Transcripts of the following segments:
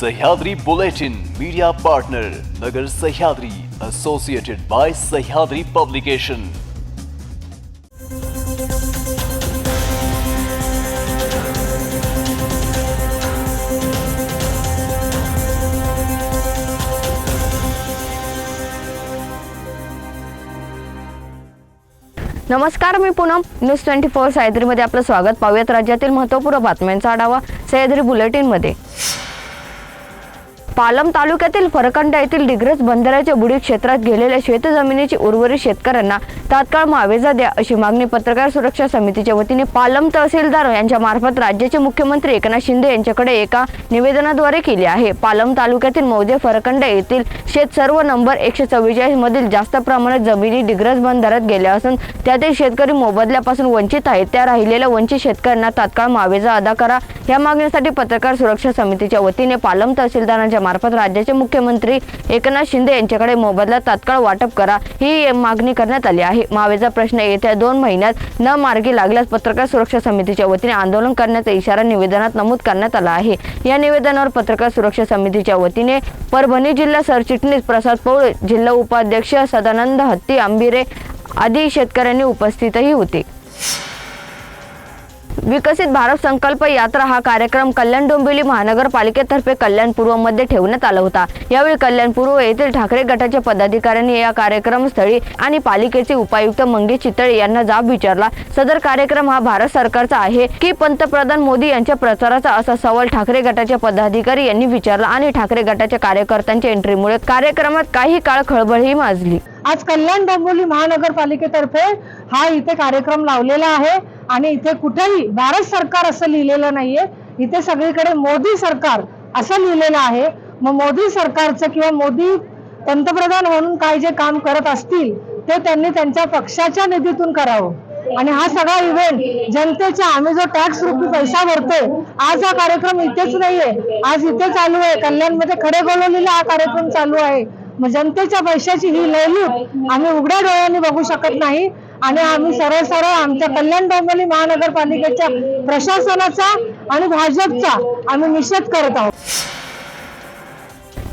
Sahyadri bulletin media partner Nagar Sahyadri associated by Sahyadri publication नमस्कार मी Poonam. News twenty four सह्याद्रीमध्ये आपलं स्वागत. पाहूयात राज्यातील महत्त्वपूर्ण बातम्यांचा आढावा सह्याद्री बुलेटिनमध्ये. पालम तालुक्यातील फरकंडा येथील डिग्रज बंदराच्या बुडी क्षेत्रात गेलेल्या शेतजमिनीची उर्वरित शेतकऱ्यांना तात्काळ मुआवजा द्या अशी मागणी पत्रकार सुरक्षा समितीच्या वतीने पालम तहसीलदार यांच्या मार्फत राज्याचे मुख्यमंत्री एकनाथ शिंदे यांच्याकडे एका निवेदनाद्वारे केली आहे. पालम तालुक्यातील मौजे फरकंडा येथील शेत सर्व नंबर एकशे चव्वेचाळीस मधील जास्त प्रमाणात जमिनी डिग्रज बंदरात गेल्या असून त्यातील शेतकरी मोबदल्यापासून वंचित आहेत. त्या राहिलेल्या वंचित शेतकऱ्यांना तात्काळ मुआवजा अदा करा. या मागणीसाठी पत्रकार सुरक्षा समितीच्या वतीने पालम तहसीलदारांच्या मार्फत राज्याचे मुख्यमंत्री एकनाथ शिंदे यांच्याकडे मोबदला तात्काळ वाटप करा. ही मागणी करण्यात आली आहे. मावेचा प्रश्न येत्या दोन महिन्यात न मार्गी लागल्यास पत्रकार सुरक्षा समितीच्या वतीने आंदोलन करण्याचा इशारा निवेदनात नमूद करण्यात आला आहे. या निवेदनावर पत्रकार सुरक्षा समितीच्या वतीने परभणी जिल्हा सरचिटणीस प्रसाद पौळे जिल्हा उपाध्यक्ष सदानंद हत्ती आंबिरे आदी शेतकऱ्यांनी उपस्थितही होते. विकसित भारत संकल्प यात्रा हा कार्यक्रम कल्याण डोंबिवली महानगरपालिकेतर्फे कल्याण पूर्वमध्ये ठेवण्यात आला होता. यावेळी कल्याण पूर्व येथील ठाकरे गटाच्या पदाधिकाऱ्यांनी या कार्यक्रमस्थळी आणि पालिकेचे उपायुक्त मंगेश चितळे यांना जाब विचारला सदर कार्यक्रम हा भारत सरकारचा आहे की पंतप्रधान मोदी यांच्या प्रचाराचा? असा सवाल ठाकरे गटाच्या पदाधिकारी यांनी विचारला आणि ठाकरे गटाच्या कार्यकर्त्यांच्या एंट्रीमुळे कार्यक्रमात काही काळ खळबळही माजली. आज कल्याण डोंबिवली महानगरपालिकेतर्फे हा इथे कार्यक्रम लावलेला आहे. आणि इथे कुठेही भारत सरकार असं लिहिलेलं नाहीये. इथे सगळीकडे मोदी सरकार असं लिहिलेलं आहे. मग मोदी सरकारचं किंवा मोदी पंतप्रधान म्हणून काय जे काम करत असतील ते त्यांनी त्यांच्या पक्षाच्या निधीतून करावं. आणि हा सगळा इव्हेंट जनतेच्या आम्ही जो टॅक्स रुपी पैसा भरतोय आज हा कार्यक्रम इथेच नाहीये. आज इथे चालू आहे. कल्याणमध्ये खडे गोलवलेला हा कार्यक्रम चालू आहे. मग जनतेच्या पैशाची ही लयलूट आम्ही उघड्या डोळ्यांनी बघू शकत नाही. आणि आम्ही सरळ सरळ आमच्या कल्याण डोंबिवली महानगरपालिकेच्या प्रशासनाचा आणि भाजपचा आम्ही निषेध करत आहोत.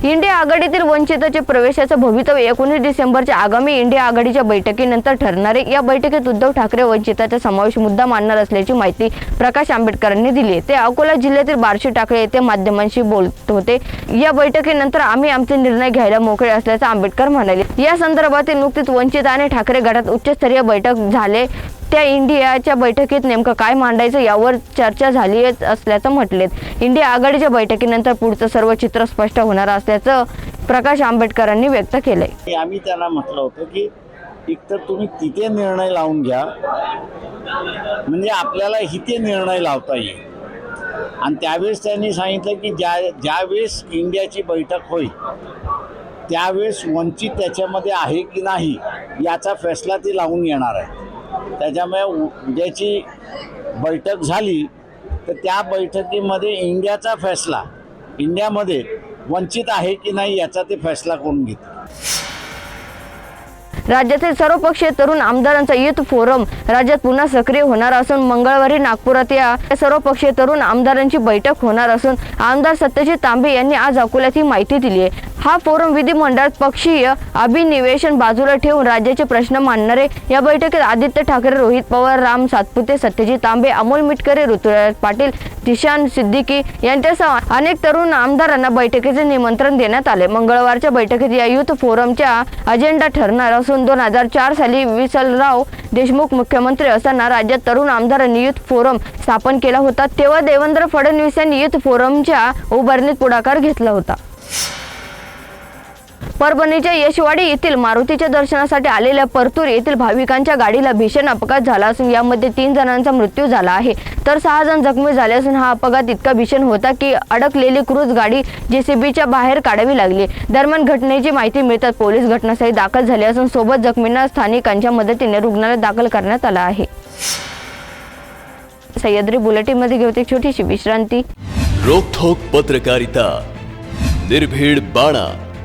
इंडिया आघाडीतील वंचिताचे प्रवेशाचं भवितव्य एकोणीस डिसेंबरच्या आगामी इंडिया आघाडीच्या बैठकीनंतर ठरणारे या बैठकीत उद्धव ठाकरे वंचिताचा समावेश मुद्दा मांडणार असल्याची माहिती प्रकाश आंबेडकरांनी दिली ते अकोला जिल्ह्यातील बार्शी टाकळे येथे माध्यमांशी बोलत होते. या बैठकीनंतर आम्ही आमचे निर्णय घ्यायला मोकळे असल्याचं आंबेडकर म्हणाले. या संदर्भातील नुकतीच वंचित आणि ठाकरे गटात उच्चस्तरीय बैठक झाले. त्या इंडियाच्या बैठकीत नेमकं काय मांडायचं यावर चर्चा झाली असल्याचं म्हटलेत. इंडिया आघाडीच्या बैठकीनंतर पुढचं सर्व चित्र स्पष्ट होणार असल्याचं प्रकाश आंबेडकरांनी व्यक्त केलंय. आम्ही त्यांना म्हटलं होतं की एकतर तुम्ही तिथे निर्णय लावून घ्या. म्हणजे आपल्याला इथे निर्णय लावता येईल. आणि त्यावेळेस त्यांनी सांगितलं की ज्या ज्यावेळेस इंडियाची बैठक होईल त्यावेळेस वंचित त्याच्यामध्ये आहे की नाही याचा फैसला ते लावून येणार आहे त्याच्यामुळे उद्याची बैठक झाली तर त्या बैठकीमध्ये इंडियाचा फैसला इंडियामध्ये वंचित आहे की नाही याचा ते फैसला करून घेतील राज्यातील सर्वपक्षीय तरुण आमदारांचा युथ फोरम राज्यात पुन्हा सक्रिय होणार असून मंगळवारी नागपुरात या सर्वपक्षीय तरुण आमदारांची बैठक होणार असून आमदार सत्यजित तांबे यांनी आज अकोल्यात ही माहिती दिली आहे. हा फोरम विधिमंडळ पक्षीय अभिनिवेशन बाजूला ठेवून राज्याचे प्रश्न मांडणारे या बैठकीत आदित्य ठाकरे रोहित पवार राम सातपुते सत्यजित तांबे अमोल मिटकरे ऋतुराज पाटील दिशान सिद्दीकी यांच्यासह अनेक तरुण आमदारांना बैठकीचे निमंत्रण देण्यात आले. मंगळवारच्या बैठकीत या युथ फोरमच्या अजेंडा ठरणार असून दोन हजार चार साली विसलराव देशमुख मुख्यमंत्री असताना राज्यात तरुण आमदारांनी युथ फोरम स्थापन केला होता. तेव्हा देवेंद्र फडणवीस यांनी युथ फोरमच्या उभारणीत पुढाकार घेतला होता. परभणीच्या यशवाडी येथील मारुतीच्या दर्शनासाठी आलेल्या परतूर येथील भाविकांच्या गाडीला भीषण अपघात झाला असून यामध्ये तीन जणांचा मृत्यू झाला आहे. तर सहा जण जखमी झाले असून हा अपघात इतका भीषण होता की अडकलेली क्रूज गाडी जेसीबीच्या बाहेर काढावी लागली. दरम्यान घटनेची माहिती मिळताच पोलीस घटनास्थळी दाखल झाले असून सोबत जखमींना स्थानिकांच्या मदतीने रुग्णालयात दाखल करण्यात आला आहे. सह्याद्री बुलेटिनमध्ये घेऊ एक छोटीशी विश्रांती. रोखोक पत्रकारिता निर्भीड बाणा.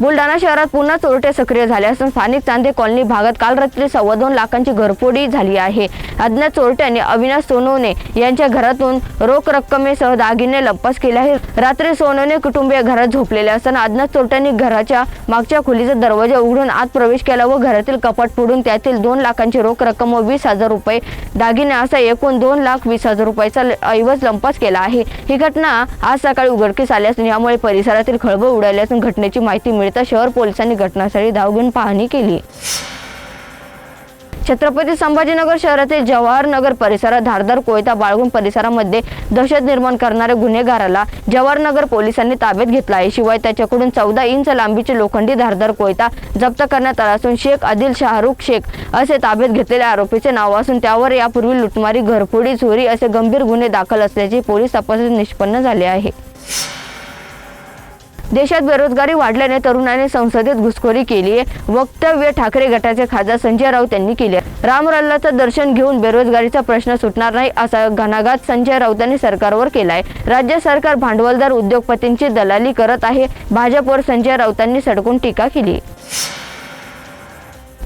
बुलढाणा शहरात पुन्हा चोरटे सक्रिय झाले असून स्थानिक चांदे कॉलनी भागात काल रात्री सव्वा दोन लाखांची घरफोडी झाली आहे. अज्ञात चोरट्यांनी अविनाश सोनवणे यांच्या घरातून रोख रक्कमेसह दागिने लंपास केले आहे रात्री सोनवणे कुटुंबीय घरात झोपलेले असताना अज्ञात चोरट्यांनी घराच्या मागच्या खोलीचा दरवाजा उघडून आत प्रवेश केला व घरातील कपाट फोडून त्यातील दोन लाखांची रोख रक्कम व वीस हजार रुपये दागिने असा एकूण दोन लाख वीस हजार रुपयाचा ऐवज लंपास केला आहे. ही घटना आज सकाळी उघडकीस आली असून यामुळे परिसरातील खळबळ उडाली असून घटनेची माहिती मिळता शहर पोलिसांनी घटनास्थळी धाव घेऊन पाहणी केली. छत्रपती संभाजीनगर शहरातील जवाहरनगर परिसरात धारदार कोयता बाळगून परिसरामध्ये दहशत निर्माण करणाऱ्या गुन्हेगाराला जवाहरनगर पोलिसांनी ताब्यात घेतला आहे. शिवाय त्याच्याकडून चौदा इंच लांबीचे लोखंडी धारदार कोयता जप्त करण्यात आला असून शेख आदिल शाहरुख शेख असे ताब्यात घेतलेल्या आरोपीचे नाव असून त्यावर यापूर्वी लुटमारी घरफोडी चोरी असे गंभीर गुन्हे दाखल असल्याचे पोलीस तपासात निष्पन्न झाले आहे. देशात बेरोजगारी वाढल्याने तरुणाने संसदेत घुसखोरी केली आहे. वक्तव्य ठाकरे गटाचे खासदार संजय राऊत यांनी केले रामलल्लाचं दर्शन घेऊन बेरोजगारीचा प्रश्न सुटणार नाही असा घणाघात संजय राऊतांनी सरकारवर केला आहे राज्य सरकार भांडवलदार उद्योगपतींची दलाली करत आहे. भाजपवर संजय राऊतांनी सडकून टीका केली.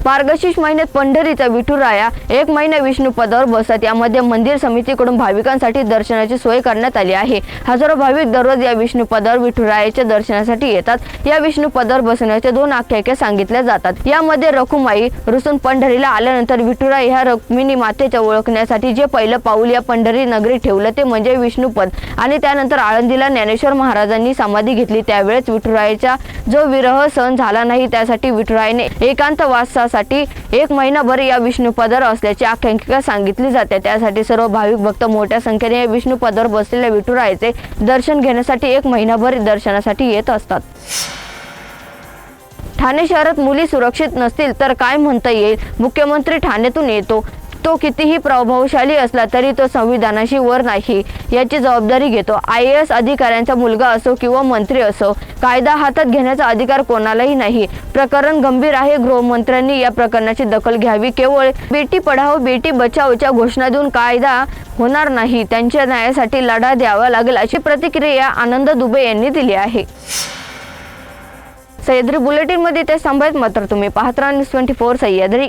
मार्गशीर्ष महिन्यात पंढरीचा विठुराया एक महिना विष्णू पदावर बसत. यामध्ये मंदिर समितीकडून भाविकांसाठी दर्शनाची सोय करण्यात आली आहे. हजारो भाविक दररोज या विष्णू पदावर विठुरायाच्या दर्शनासाठी येतात. या विष्णू पदावर बसण्याच्या दोन आख्यायिका सांगितल्या जातात. यामध्ये रखुमाई रुसून पंढरीला आल्यानंतर विठुराय ह्या रक्मिणी मातेच्या ओळखण्यासाठी जे पहिलं पाऊल या पंढरी नगरी ठेवलं ते म्हणजे विष्णुपद आणि त्यानंतर आळंदीला ज्ञानेश्वर महाराजांनी समाधी घेतली. त्यावेळेस विठुरायाचा जो विरह सहन झाला नाही त्यासाठी विठुरायने एकांत वासासाठी एक महिनाभर या विष्णू पदावर असल्याची आख्यायिका सांगितली जाते. त्यासाठी सर्व भाविक भक्त मोठ्या संख्येने या विष्णू पदावर बसलेल्या विठुरायाचे दर्शन घेण्यासाठी एक महिनाभर दर्शनासाठी येत असतात. ठाणे शहरात मुली सुरक्षित नसतील तर काय म्हणता येईल? मुख्यमंत्री ठाण्यातून येतो. तो कितीही प्रभावशाली असला तरी तो संविधानाशी वर नाही. याची जबाबदारी घेतो. आय एस अधिकाऱ्यांचा मुलगा असो किंवा मंत्री असो कायदा हातात घेण्याचा अधिकार कोणालाही नाही. प्रकरण गंभीर आहे. गृहमंत्र्यांनी या प्रकरणाची दखल घ्यावी. केवळ बेटी पढाओ बेटी बचाओच्या घोषणा देऊन कायदा होणार नाही. त्यांच्या न्यायासाठी लढा द्यावा लागेल अशी प्रतिक्रिया आनंद दुबे यांनी दिली आहे. सह्याद्री बुलेटिनमध्ये ते संभायत मात्र तुम्ही पाहत राहा न्यूज ट्वेंटी फोर सह्याद्री.